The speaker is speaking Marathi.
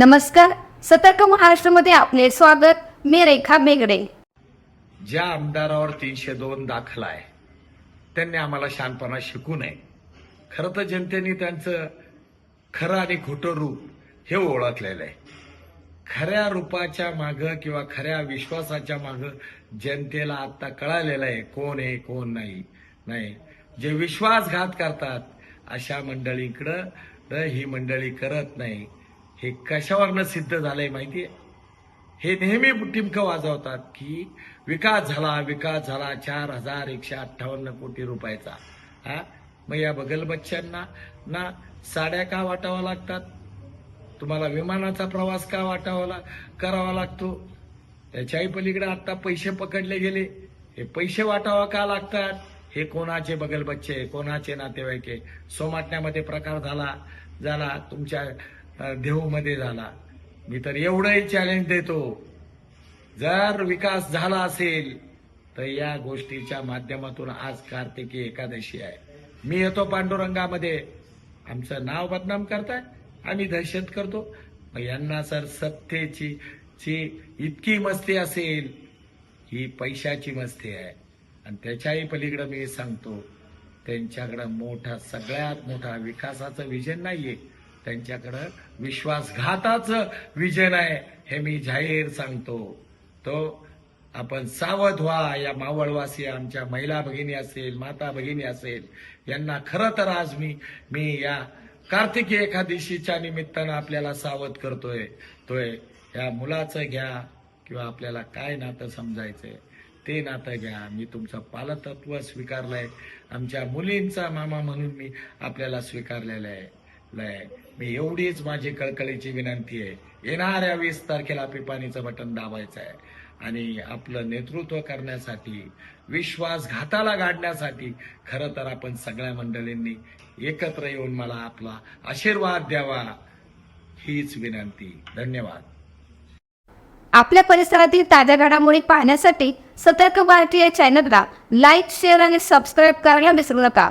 नमस्कार. सतर्क महाराष्ट्रामध्ये आपले स्वागत. मी रेखा बेगडे. ज्या आमदारावर तीनशे दोन दाखल आहे त्यांनी आम्हाला शानपणा शिकू नये. खरं तर जनतेने त्यांचं खरं आणि खोटं रूप हे ओळखलेलं आहे. खऱ्या रूपाच्या मागं किंवा खऱ्या विश्वासाच्या मागं जनतेला आता कळालेलं आहे कोण आहे कोण नाही नाही. जे विश्वासघात करतात अशा मंडळीकडं ही मंडळी करत नाही. हे कशावरनं सिद्ध झालंय आहे हे नेहमी टिमकं वाजवतात की विकास झाला विकास झाला चार हजार एकशे अठ्ठावन्न कोटी रुपयाचा. हा? मग या बगल बच्च्यांना ना साड्या का वाटाव्या लागतात? तुम्हाला विमानाचा प्रवास का वाटावा ला- करावा लागतो? त्याच्याही पलीकडे आता पैसे पकडले गेले. हे पैसे वाटावा का लागतात? हे कोणाचे बगल बच्चे कोणाचे नातेवाईक आहे? सोमाटण्यामध्ये प्रकार झाला झाला तुमच्या देहूमध्ये झाला. मी तर एवढंही चॅलेंज देतो. जर विकास झाला असेल तर या गोष्टीच्या माध्यमातून आज कार्तिकी एकादशी आहे. मी येतो पांडुरंगामध्ये. आमचं नाव बदनाम करताय. आम्ही दहशत करतो. मग यांना सर सत्तेची ची इतकी मस्ती असेल ही पैशाची मस्ती आहे. आणि त्याच्याही पलीकडं मी सांगतो त्यांच्याकडं मोठा सगळ्यात मोठा विकासाचं विजन नाहीये. त्यांच्याकडं विश्वासघाताचं विजन आहे हे मी जाहीर सांगतो. तो आपण सावध व्हा या मावळवासी आमच्या महिला भगिनी असेल माता भगिनी असेल यांना खरं तर आज मी मी या कार्तिकी एकादशीच्या निमित्तानं आपल्याला सावध करतोय. तोय या मुलाचं घ्या किंवा आपल्याला काय नातं समजायचंय ते नातं घ्या. मी तुमचं पालतत्व स्वीकारलंय. आमच्या मुलींचा मामा म्हणून मी आपल्याला स्वीकारलेलं आहे. मी एवढीच माझी कळकळीची विनंती आहे. येणाऱ्या वीस तारखेला पिपाणीचं बटन दाबायचं आहे. आणि आपलं नेतृत्व करण्यासाठी विश्वासघाताला गाडण्यासाठी खरं तर आपण सगळ्या मंडळींनी एकत्र येऊन मला आपला आशीर्वाद द्यावा हीच विनंती. धन्यवाद. आपल्या परिसरातील ताज्या घडामोडी पाहण्यासाठी सतर्क भारतीय या चॅनलला लाईक शेअर आणि सबस्क्राईब करायला विसरू नका.